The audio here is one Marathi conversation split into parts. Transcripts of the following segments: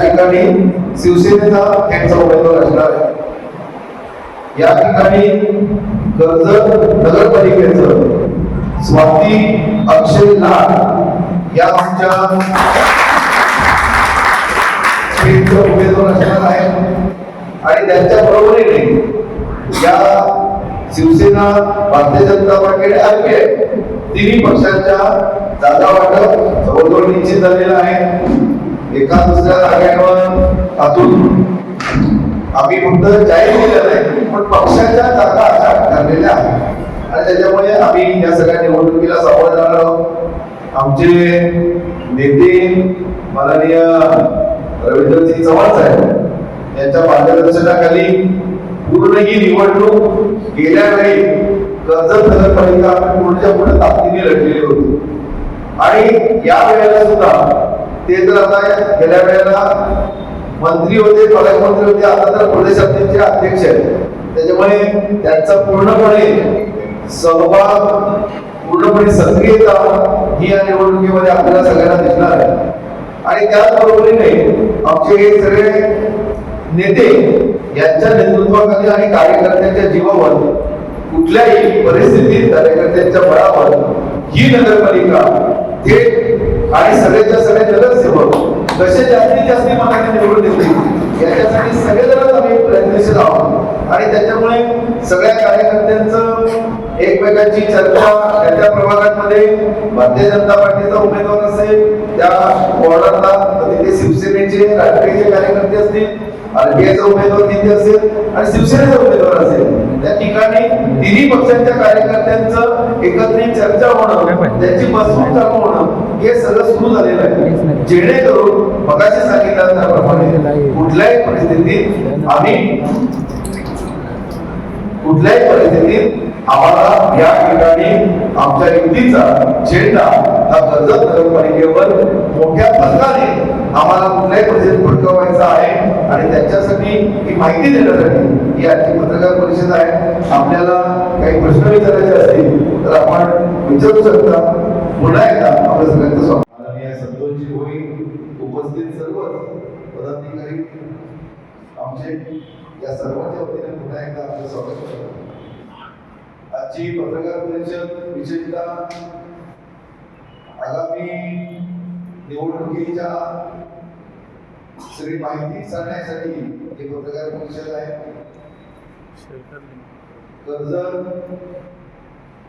ठिकाणी शिवसेनेचा त्यांचा उमेदवार असणार आहे. या ठिकाणी कर्जत नगरपालिकेचं स्वाती अक्षय लाड या आमच्या उमेदवार असणार आहे. आणि त्यांच्या बरोबरीने या शिवसेना भारतीय जनता पार्टी आणि आरपीआय तिन्ही पक्षांच्या जागा वाटप जवळजवळ निश्चित झालेलं आहे. एका दुसऱ्या जागेवर अजून आम्ही फक्त जाहीर केलं नाही पण पक्षाच्या जागा अशा ठरलेल्या आहेत. आणि त्याच्यामुळे आम्ही या सगळ्या निवडणुकीला सामोरं जाणार आहोत. आमचे नेते माननीय रवींद्रसिंग चव्हाण साहेब यांच्या मार्गदर्शनाखाली पूर्ण ही निवडणूक गेल्या वेळी कर्जत नगरपालिका आपण पुढच्या पुढे ताकदीने लढलेली होती. आणि या वेळेला सुद्धा ते तर आता गेल्या वेळेला मंत्री होते पालकमंत्री होते आता तर प्रदेश समितीचे अध्यक्ष आहेत. त्याच्यामुळे त्यांचा पूर्णपणे सहभाग पूर्णपणे सक्रियता ही या निवडणुकीमध्ये आपल्याला सगळ्यांना दिसणार आहे. आणि त्याचबरोबरीने आमचे हे सगळे नेते यांच्या नेतृत्वाखाली आणि कार्यकर्त्यांच्या जीवावर कुठल्याही परिस्थितीत कार्यकर्त्यांच्या बळावर ही नगरपालिका थेट आणि सगळ्याच्या सगळे नगरसेवक कसे जास्तीत जास्त मताने निवडून देतील. याच्यासाठी सगळेजणच आम्ही प्रयत्नशील आहोत. आणि त्याच्यामुळे सगळ्या कार्यकर्त्यांचं एकमेकांची चर्चा त्या प्रभागांमध्ये भारतीय जनता पार्टीचा उमेदवार असेल त्या वॉर्डातला तर तिथे शिवसेनेचे राष्ट्रीयचे कार्यकर्ते असतील आरपीआयचा उमेदवार तिथे असेल आणि शिवसेनेचा उमेदवार असेल त्या ठिकाणी तिन्ही पक्षांच्या कार्यकर्त्यांचं एकत्रित चर्चा होणं त्यांची मजबूत कामं होणं हे सगळं सुरू झालेलं आहे. जेणेकरून मगाशी सांगितलं त्याप्रमाणे कुठल्याही परिस्थितीत आम्ही कुठल्याही परिस्थितीत आम्हाला या ठिकाणी आमच्या युतीचा झेंडा हा कर्जत नगरपालिकेवर मोठ्या फरकाने आम्हाला कुठल्याही परिस्थितीत फडकवायचा आहे आणि त्याच्यासाठी ही माहिती देण्यासाठी ही आजची पत्रकार परिषद आहे. आपल्याला काही प्रश्न विचारायचे असतील तर आपण विचारू शकता पुन्हा एकदा आपल्या सगळ्यांचं स्वागत. माननीय संतोषजी होई उपस्थित सर्व पदाधिकारी आमचे या सर्वांच्या वतीने पुन्हा एकदा आपलं स्वागत करतो. आजची पत्रकार परिषद विशेषतः आगामी निवडणुकीच्या सगळी माहिती सांगण्यासाठी ही पत्रकार परिषद आहे. कर्जत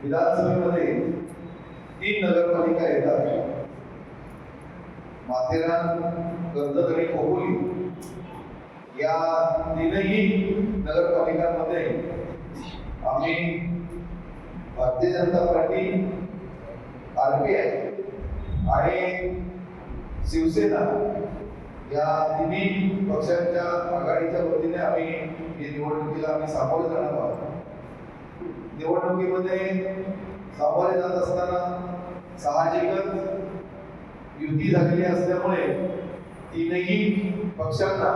विधानसभेमध्ये तीन नगरपालिका येतात. माथेरान कर्जत आणि खोपोली या तीनही नगरपालिकांमध्ये आम्ही भारतीय जनता पार्टी आरपीआय आणि शिवसेना या तिन्ही पक्षांच्या आघाडीच्या वतीने आम्ही ही निवडणुकीला आम्ही सामोरे जाणार आहोत. निवडणुकीमध्ये सामोरे जात असताना साहजिकच युती झालेली असल्यामुळे तीनही पक्षांना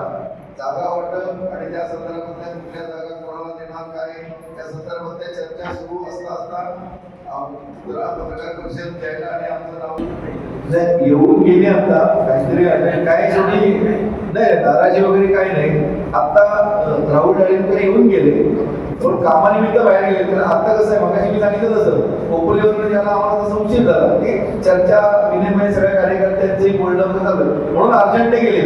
जागा वाटप आणि त्या संदर्भातल्या कुठल्या जागा कोणाला देणार काय त्या संदर्भातल्या चर्चा सुरू असता असता आणि नाही, येऊन गेले आता. काहीतरी काय शेवटी नाही. नाराजी वगैरे काही नाही. आता राहुल डाळिंबकर येऊन गेले. पण कामानिमित्त बाहेर गेले. तर आता कसं आहे मगाशी मी सांगितलं तसं. खोपोलीवरून ज्याला आम्हाला तसं उशीर झाला. की चर्चा विनिमय सगळ्या कार्यकर्त्यांचे बोलणं झालं. म्हणून अर्जंट गेले.